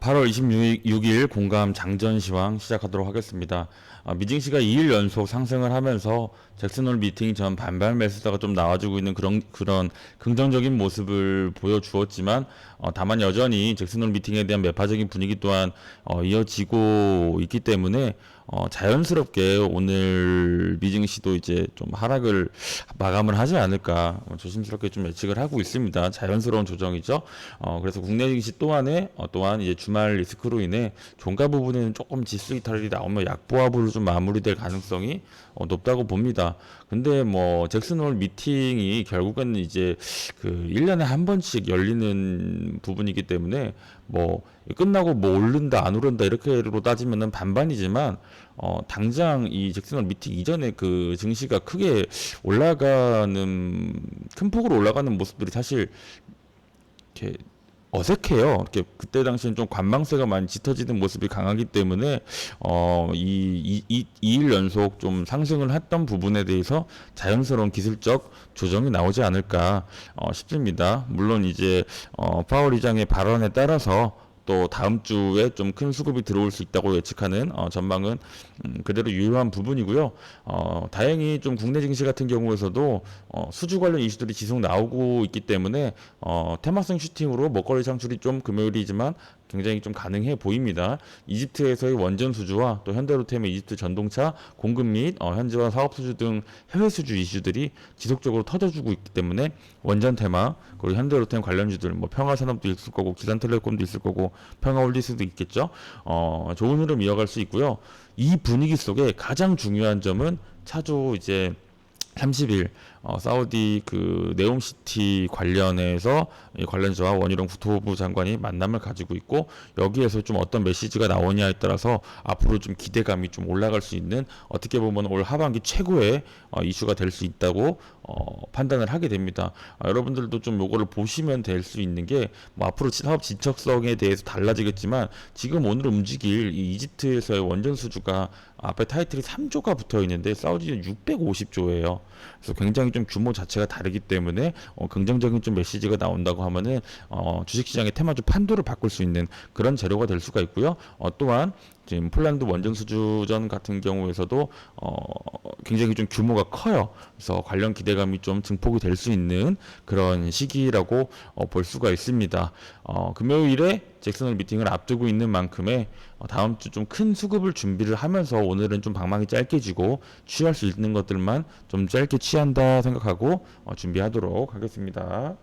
8월 26일 공감 장전 시황 시작하도록 하겠습니다. 아, 미징 씨가 2일 연속 상승을 하면서 잭슨홀 미팅 전 반발 매수자가 좀 나와주고 있는 그런 그런 긍정적인 모습을 보여주었지만 어, 다만 여전히 잭슨홀 미팅에 대한 매파적인 분위기 또한 어, 이어지고 있기 때문에 어, 자연스럽게 오늘 미징 씨도 이제 좀 하락을 마감을 하지 않을까 어, 조심스럽게 좀 예측을 하고 있습니다. 자연스러운 조정이죠. 어, 그래서 국내 증시 또한에 어, 또한 이제 주말 리스크로 인해 종가 부분에는 조금 지수 이탈이 나오면 약보합으로 좀 마무리될 가능성이 어, 높다고 봅니다. 근데 뭐 잭슨홀 미팅이 결국에는 이제 그 1년에 한 번씩 열리는 부분이기 때문에 뭐 끝나고 뭐 오른다 안 오른다 이렇게로 따지면은 반반이지만 어 당장 이 잭슨홀 미팅 이전에 그 증시가 크게 올라가는 큰 폭으로 올라가는 모습들이 사실 이렇게 어색해요. 이렇게 그때 당시엔 좀 관망세가 많이 짙어지는 모습이 강하기 때문에 어이이 이, 이일 연속 좀 상승을 했던 부분에 대해서 자연스러운 기술적 조정이 나오지 않을까 어, 싶습니다. 물론 이제 어 파월 의장의 발언에 따라서 또 다음 주에 좀 큰 수급이 들어올 수 있다고 예측하는 어, 전망은 음, 그대로 유효한 부분이고요. 어, 다행히 좀 국내 증시 같은 경우에서도 어, 수주 관련 이슈들이 지속 나오고 있기 때문에 어, 테마성 슈팅으로 먹거리 창출이 좀 금요일이지만 굉장히 좀 가능해 보입니다. 이집트에서의 원전 수주와 또 현대로템의 이집트 전동차 공급 및 어, 현지화 사업 수주 등 해외 수주 이슈들이 지속적으로 터져주고 있기 때문에 원전 테마 그리고 현대로템 관련주들 뭐 평화산업도 있을 거고 기산텔레콤도 있을 거고 평화홀디스도 있겠죠. 어, 좋은 흐름 이어갈 수 있고요. 이 분위기 속에 가장 중요한 점은 차주 이제 30일 어, 사우디 그 네옴시티 관련해서 이 관련자와 원희룡 국토부 장관이 만남을 가지고 있고 여기에서 좀 어떤 메시지가 나오냐에 따라서 앞으로 좀 기대감이 좀 올라갈 수 있는 어떻게 보면 올 하반기 최고의 어, 이슈가 될 수 있다고 어, 판단을 하게 됩니다. 아, 여러분들도 좀 요거를 보시면 될 수 있는 게 뭐 앞으로 사업 진척성에 대해서 달라지겠지만 지금 오늘 움직일 이 이집트에서의 원전 수주가 앞에 타이틀이 3조가 붙어 있는데 사우디는 650조예요. 그래서 굉장히 좀 규모 자체가 다르기 때문에 어, 긍정적인 좀 메시지가 나온다고 하면은 어, 주식시장의 테마주 판도를 바꿀 수 있는 그런 재료가 될 수가 있고요. 어, 또한 지금 폴란드 원전 수주전 같은 경우에서도 어, 굉장히 좀 규모가 커요. 그래서 관련 기대감이 좀 증폭이 될 수 있는 그런 시기라고 어, 볼 수가 있습니다. 어, 금요일에 잭슨홀 미팅을 앞두고 있는 만큼의 어, 다음 주 좀 큰 수급을 준비를 하면서 오늘은 좀 방망이 짧게 지고 취할 수 있는 것들만 좀 짧게 취한다 생각하고 어, 준비하도록 하겠습니다.